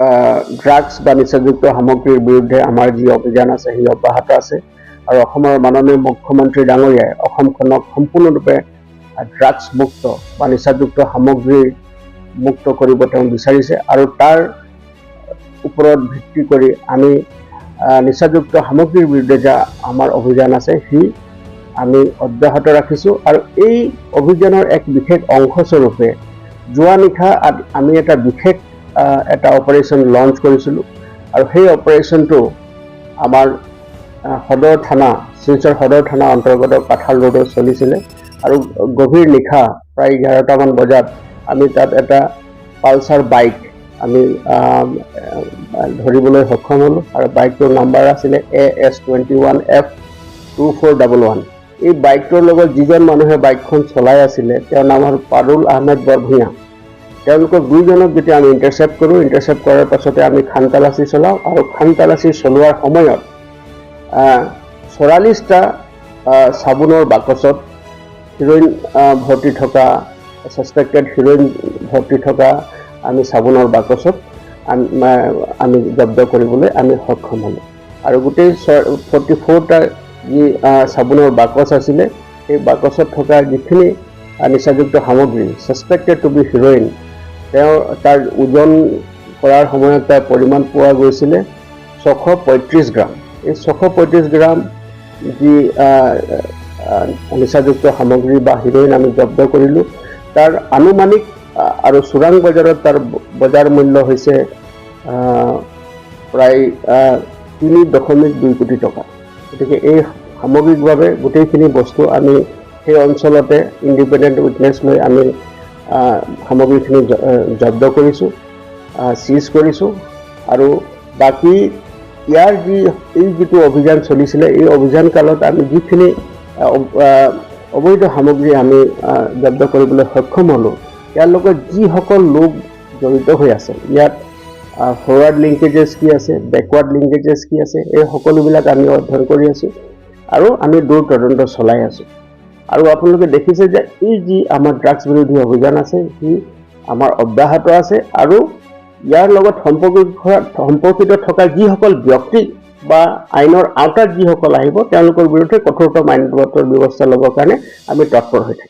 Drugs বা নিচাযুক্ত সামগ্ৰীৰ বিৰুদ্ধে আমাৰ যি অভিযান আছে, সেই অব্যাহত আছে। আৰু অসমৰ মাননীয় মুখ্যমন্ত্ৰী ডাঙৰীয়াই অসমখনক সম্পূৰ্ণৰূপে ড্ৰাগছ মুক্ত বা নিচাযুক্ত সামগ্ৰী মুক্ত কৰিব তেওঁ বিচাৰিছে আৰু তাৰ ওপৰত ভিত্তি কৰি আমি নিচাযুক্ত সামগ্ৰীৰ বিৰুদ্ধে যে আমাৰ অভিযান আছে, সি আমি অব্যাহত ৰাখিছোঁ। আৰু এই অভিযানৰ এক বিশেষ অংশস্বৰূপে যোৱা নিশা আমি এটা বিশেষ এটা অপাৰেশ্যন লঞ্চ কৰিছিলোঁ। আৰু সেই অপাৰেশ্যনটো আমাৰ সদৰ থানা, শিলচৰ সদৰ থানা অন্তৰ্গত কাঠাল ৰোডত চলিছিলে। আৰু গভীৰ নিশা প্ৰায় এঘাৰটামান বজাত আমি তাত এটা পালচাৰ বাইক আমি ধৰিবলৈ সক্ষম হ'লোঁ। আৰু বাইকটোৰ নাম্বাৰ আছিলে A S twenty one F two four double one এই বাইকটোৰ লগত যিজন মানুহে বাইকখন চলাই আছিলে, তেওঁৰ নাম হ'ল পাৰুল আহমেদ বৰভূঞা তেওঁলোকক দুইজনক যেতিয়া আমি ইণ্টাৰচেপ্ট কৰোঁ ইণ্টাৰচেপ্ট কৰাৰ পাছতে আমি খান তালাচী চলাওঁ আৰু খান তালাচী চলোৱাৰ সময়ত চৌৰাল্লিছটা চাবোনৰ বাকচত হিৰইন ভৰ্তি থকা ছাছপেক্টেড হিৰইন ভৰ্তি থকা আমি চাবোনৰ বাকচত আম- জব্দ কৰিবলৈ আমি সক্ষম হ'লোঁ। আৰু গোটেই ফৰ্টি ফ'ৰটা যি চাবোনৰ বাকচ আছিলে, সেই বাকচত থকা যিখিনি নিচাযুক্ত সামগ্ৰী ছাছপেক্টেড টু বি হিৰইন তেওঁ তাৰ ওজন কৰাৰ সময়ত তাৰ পৰিমাণ পোৱা গৈছিলে ছশ পঁয়ত্ৰিছ গ্ৰাম। এই ছশ পঁয়ত্ৰিছ গ্ৰাম যি নিচাযুক্ত সামগ্ৰী বা হিৰইন আমি জব্দ কৰিলোঁ, তাৰ আনুমানিক আৰু চোৰাং বজাৰত তাৰ বজাৰ মূল্য হৈছে প্ৰায় তিনি দশমিক দুই কোটি টকা। গতিকে এই সামগ্ৰিকভাৱে গোটেইখিনি বস্তু আমি সেই অঞ্চলতে ইণ্ডিপেণ্ডেণ্ট উইটনেছ লৈ আমি সামগ্ৰীখিনি জব্দ কৰিছোঁ চিজ কৰিছোঁ আৰু বাকী ইয়াৰ যি, এই যিটো অভিযান চলিছিলে, এই অভিযান কালত আমি যিখিনি অবৈধ সামগ্ৰী আমি জব্দ কৰিবলৈ সক্ষম হ'লোঁ, ইয়াৰ লগত যিসকল লোক জড়িত হৈ আছে, ইয়াত ফৰৱাৰ্ড লিংকেজেছ কি আছে বেকৱাৰ্ড লিংকেজেছ কি আছে, এই সকলোবিলাক আমি অধ্যয়ন কৰি আছোঁ আৰু আমি দূৰ তদন্ত চলাই আছোঁ। আৰু আপোনালোকে দেখিছে যে এই যি আমাৰ ড্ৰাগছ বিৰোধী অভিযান আছে সি আমাৰ অব্যাহত আছে, আৰু ইয়াৰ লগত সম্পৰ্কিত সম্পৰ্কিত থকা যিসকল ব্যক্তি বা আইনৰ আওতাত যিসকল আহিব, তেওঁলোকৰ বিৰুদ্ধে কঠোৰতম আইনগত ব্যৱস্থা ল'বৰ কাৰণে আমি তৎপৰ হৈ থাকিম